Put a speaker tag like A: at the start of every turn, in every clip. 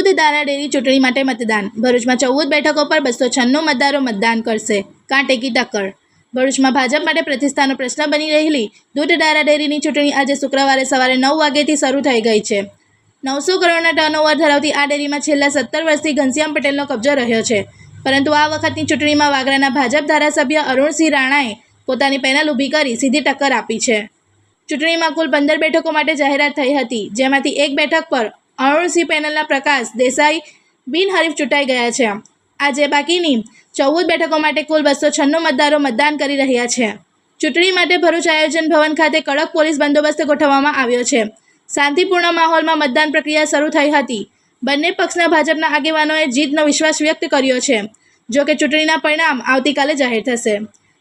A: દાણા ડેરી ચૂંટણી માટે મતદાન. ભરૂચમાં ચૌદ બેઠકો પર બસો છન્નું મતદારો મતદાન કરશે. કાંટેકી ટક્કર. ભરૂચમાં ભાજપ માટે પ્રતિષ્ઠાનો પ્રશ્ન બની રહેલી દૂધ દારા ડેરીની ચૂંટણી આજે શુક્રવારે સવારે નવ વાગ્યાથી શરૂ થઈ ગઈ છે. નવસો કરોડના ટર્નઓવર ધરાવતી આ ડેરીમાં છેલ્લા સત્તર વર્ષથી ઘનશ્યામ પટેલનો કબજો રહ્યો છે. પરંતુ આ વખતની ચૂંટણીમાં વાગરાના ભાજપ ધારાસભ્ય અરુણસિંહ રાણાએ પોતાની પેનલ ઊભી કરી સીધી ટક્કર આપી છે. ચૂંટણીમાં કુલ પંદર બેઠકો માટે જાહેરાત થઈ હતી, જેમાંથી એક બેઠક પર અરુણસિંહ પેનલના પ્રકાશ દેસાઈ બિનહરીફ ચૂંટાઈ ગયા છે. આજે બાકીની ચૌદ બેઠકો માટે કુલ બસો છન્નું મતદારો મતદાન કરી રહ્યા છે. ચૂંટણી માટે ભરૂચ આયોજન ભવન ખાતે કડક પોલીસ બંદોબસ્ત ગોઠવવામાં આવ્યો છે. શાંતિપૂર્ણ માહોલમાં મતદાન પ્રક્રિયા શરૂ થઈ હતી. બંને પક્ષના ભાજપના આગેવાનોએ જીતનો વિશ્વાસ વ્યક્ત કર્યો છે. જો કે ચૂંટણીના પરિણામ આવતીકાલે જાહેર થશે.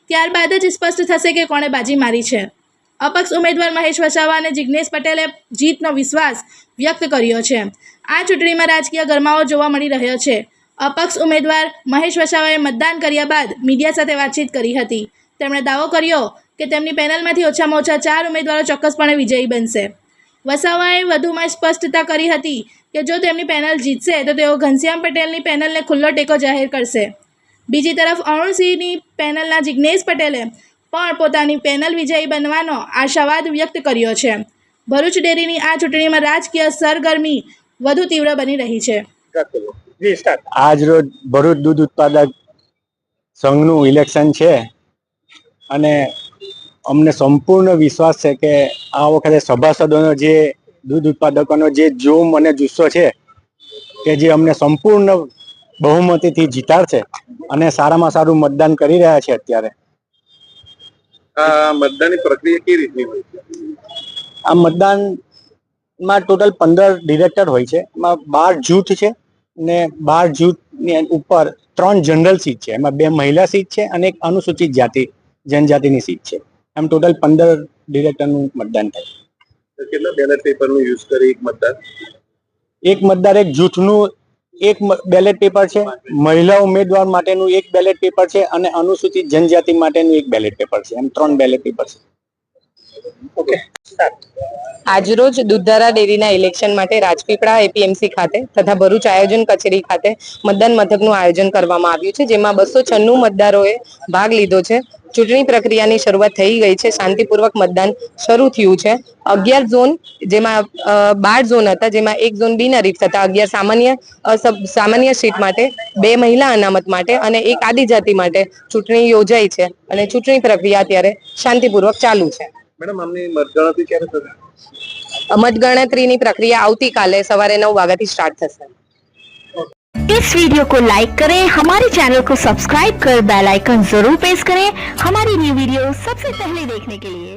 A: ત્યારબાદ જ સ્પષ્ટ થશે કે કોણે બાજી મારી છે. અપક્ષ ઉમેદવાર મહેશ વસાવા અને જિજ્ઞેશ પટેલે જીતનો વિશ્વાસ વ્યક્ત કર્યો છે. આ ચૂંટણીમાં રાજકીય ગરમાવો જોવા મળી રહ્યો છે. અપક્ષ ઉમેદવાર મહેશ વસાવાએ મતદાન કર્યા બાદ મીડિયા સાથે વાતચીત કરી હતી. તેમણે દાવો કર્યો કે તેમની પેનલમાંથી ઓછામાં ઓછા ચાર ઉમેદવારો ચોક્કસપણે વિજયી બનશે. વસાવાએ વધુમાં સ્પષ્ટતા કરી હતી કે જો તેમની પેનલ જીતશે તો તેઓ ઘનશ્યામ પટેલની પેનલને ખુલ્લો ટેકો જાહેર કરશે. બીજી તરફ અરુણસિંહની પેનલના જિજ્ઞેશ પટેલે પણ પોતાની પેનલ વિજયી બનવાનો આશાવાદ વ્યક્ત કર્યો છે. ભરૂચ ડેરીની આ ચૂંટણીમાં રાજકીય સરગર્મી વધુ તીવ્ર બની રહી છે.
B: જી
C: આજ રોજ ભરૂચ દૂધ ઉત્પાદક સંઘનું ઇલેક્શન છે અને અમને સંપૂર્ણ વિશ્વાસ છે કે આ વખતે સભાસદોનો જે દૂધ ઉત્પાદકોનો જે જોમ અને જુસ્સો છે કે જે અમને સંપૂર્ણ બહુમતીથી જીતાડશે અને સારામાં સારું મતદાન કરી રહ્યા છે અત્યારે.
B: આ મતદાનની પ્રક્રિયા કેવી રીતની હોય છે?
C: આ મતદાનમાં ટોટલ પંદર ડિરેક્ટર હોય છે. એમાં બાર જૂથ છે ને બાર જૂથની ઉપર ત્રણ જનરલ સીટ છે. એમાં બે મહિલા સીટ છે અને એક અનુસૂચિત જાતિ જનજાતિની સીટ છે. એમ ટોટલ પંદર ડિરેક્ટરનું મતદાન થાય
B: કેટલા બેલેટ પેપરનું યુઝ કરી એક મતદાર
C: એક મતદાર એક જૂથનું એક બેલેટ પેપર છે. મહિલા ઉમેદવાર માટેનું એક બેલેટ પેપર છે અને અનુસૂચિત જનજાતિ માટેનું એક બેલેટ પેપર છે. એમ ત્રણ બેલેટ પેપર છે.
B: ઓકે
D: આજરોજ દૂધધારા ડેરીના ઇલેક્શન માટે રાજપીપળા એપીએમસી ખાતે તથા ભરૂચ આયોજન કચેરી ખાતે મતદાન મથકનું આયોજન કરવામાં આવ્યું છે, જેમાં બસો છન્નું મતદારોએ ભાગ લીધો છે. ચૂંટણી પ્રક્રિયાની શરૂઆત થઈ ગઈ છે, શાંતિપૂર્વક મતદાન શરૂ થયું છે. અગિયાર ઝોન જેમાં બાર ઝોન હતા, જેમાં એક ઝોન બિનહરીફ હતા અગિયાર સામાન્ય સામાન્ય સીટ માટે, બે મહિલા અનામત માટે અને એક આદિજાતિ માટે ચૂંટણી યોજાઈ છે અને ચૂંટણી પ્રક્રિયા અત્યારે શાંતિપૂર્વક ચાલુ છે.
B: મેડમ આમની મતગણતરી ક્યારે થશે
D: મતગણતરીની પ્રક્રિયા આવતીકાલે સવારે નવ વાગ્યાથી સ્ટાર્ટ થશે
E: इस वीडियो को लाइक करें हमारे चैनल को सब्सक्राइब कर बेल आइकन जरूर प्रेस करें हमारी न्यू वीडियो सबसे पहले देखने के लिए